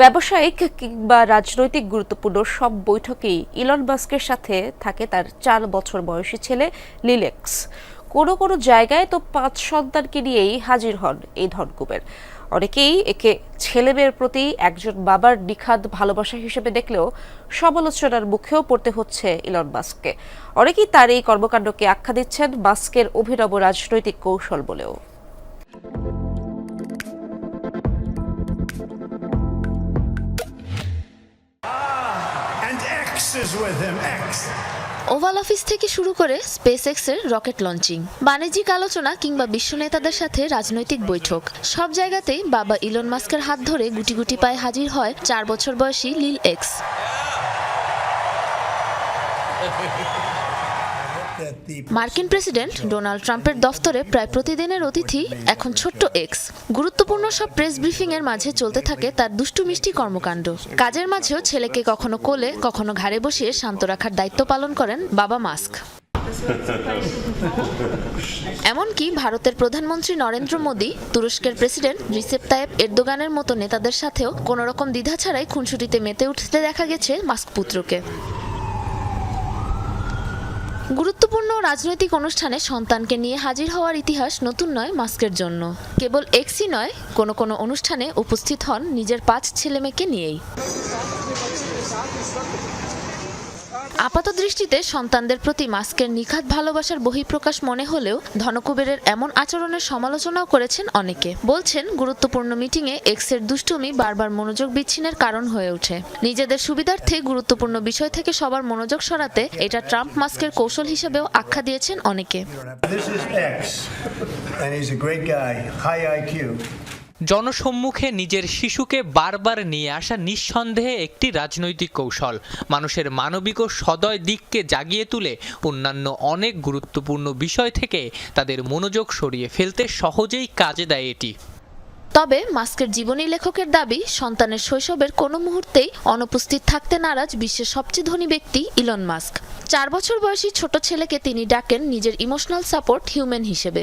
ব্যবসায়িক কিংবা রাজনৈতিক গুরুত্বপূর্ণ সব বৈঠকেই ইলন মাস্কের সাথে থাকে তার চার বছর বয়সী ছেলে লিলেক্স। কোনো কোনো জায়গায় তো পাঁচ সন্তানকে নিয়েই হাজির হন এই ধনকুবের। অনেকেই একে ছেলেমেয়ের প্রতি একজন বাবার নিখাদ ভালোবাসা হিসেবে দেখলেও সমালোচনার মুখেও পড়তে হচ্ছে ইলন মাস্ককে। অনেকেই তার এই কর্মকাণ্ডকে আখ্যা দিচ্ছেন মাস্কের অভিনব রাজনৈতিক কৌশল বলেও। ওভাল অফিস থেকে শুরু করে স্পেস এক্সের রকেট লঞ্চিং বাণিজ্যিক আলোচনা কিংবা বিশ্ব নেতাদের সাথে রাজনৈতিক বৈঠক। সব জায়গাতেই বাবা ইলন মাস্কের হাত ধরে গুটি গুটি পায়ে হাজির হয় চার বছর বয়সী লিল এক্স। মার্কিন প্রেসিডেন্ট ডোনাল্ড ট্রাম্পের দফতরে প্রায় প্রতিদিনের অতিথি এখন ছোট্ট এক্স। গুরুত্বপূর্ণ সব প্রেস ব্রিফিং এর মাঝে চলতে থাকে তার দুষ্টু মিষ্টি কর্মকাণ্ড। কাজের মাঝেও ছেলেকে কখনো কোলে, কখনো ঘাড়ে বসিয়ে শান্ত রাখার দায়িত্ব পালন করেন বাবা মাস্ক। এমনকি ভারতের প্রধানমন্ত্রী নরেন্দ্র মোদী, তুরস্কের প্রেসিডেন্ট রিসেপ তায়েব এরদোগানের মতো নেতাদের সাথেও কোনো রকম দ্বিধা ছাড়াই খুনসুটিতে মেতে উঠতে দেখা গেছে মাস্ক পুত্রকে। গুরুত্বপূর্ণ রাজনৈতিক অনুষ্ঠানে সন্তানকে নিয়ে হাজির হওয়ার ইতিহাস নতুন নয় মাস্কের জন্য। কেবল এক্সই নয়, কোনো কোনো অনুষ্ঠানে উপস্থিত হন নিজের পাঁচ ছেলেমেয়েকে নিয়েই। আপাত দৃষ্টিতে সন্তানদের প্রতি মাস্কের নিখাত ভালোবাসার বহিঃপ্রকাশ মনে হলেও ধনকুবেরের এমন আচরণের সমালোচনাও করেছেন অনেকে। বলছেন, গুরুত্বপূর্ণ মিটিংয়ে এক্সের দুষ্টুমি বারবার মনোযোগ বিচ্ছিন্নের কারণ হয়ে ওঠে। নিজেদের সুবিধার্থে গুরুত্বপূর্ণ বিষয় থেকে সবার মনোযোগ সরাতে এটা ট্রাম্প মাস্কের কৌশল হিসেবেও আখ্যা দিয়েছেন অনেকে। জনসম্মুখে নিজের শিশুকে বারবার নিয়ে আসা নিঃসন্দেহে একটি রাজনৈতিক কৌশল। মানুষের মানবিক ও সদয় দিককে জাগিয়ে তুলে অন্যান্য অনেক গুরুত্বপূর্ণ বিষয় থেকে তাদের মনোযোগ সরিয়ে ফেলতে সহজেই কাজে দেয় এটি। তবে মাস্কের জীবনী লেখকের দাবি, সন্তানের শৈশবের কোনো মুহূর্তেই অনুপস্থিত থাকতে নারাজ বিশ্বের সবচেয়ে ধনী ব্যক্তি ইলন মাস্ক। চার বছর বয়সী ছোট ছেলেকে তিনি ডাকেন নিজের ইমোশনাল সাপোর্ট হিউম্যান হিসেবে।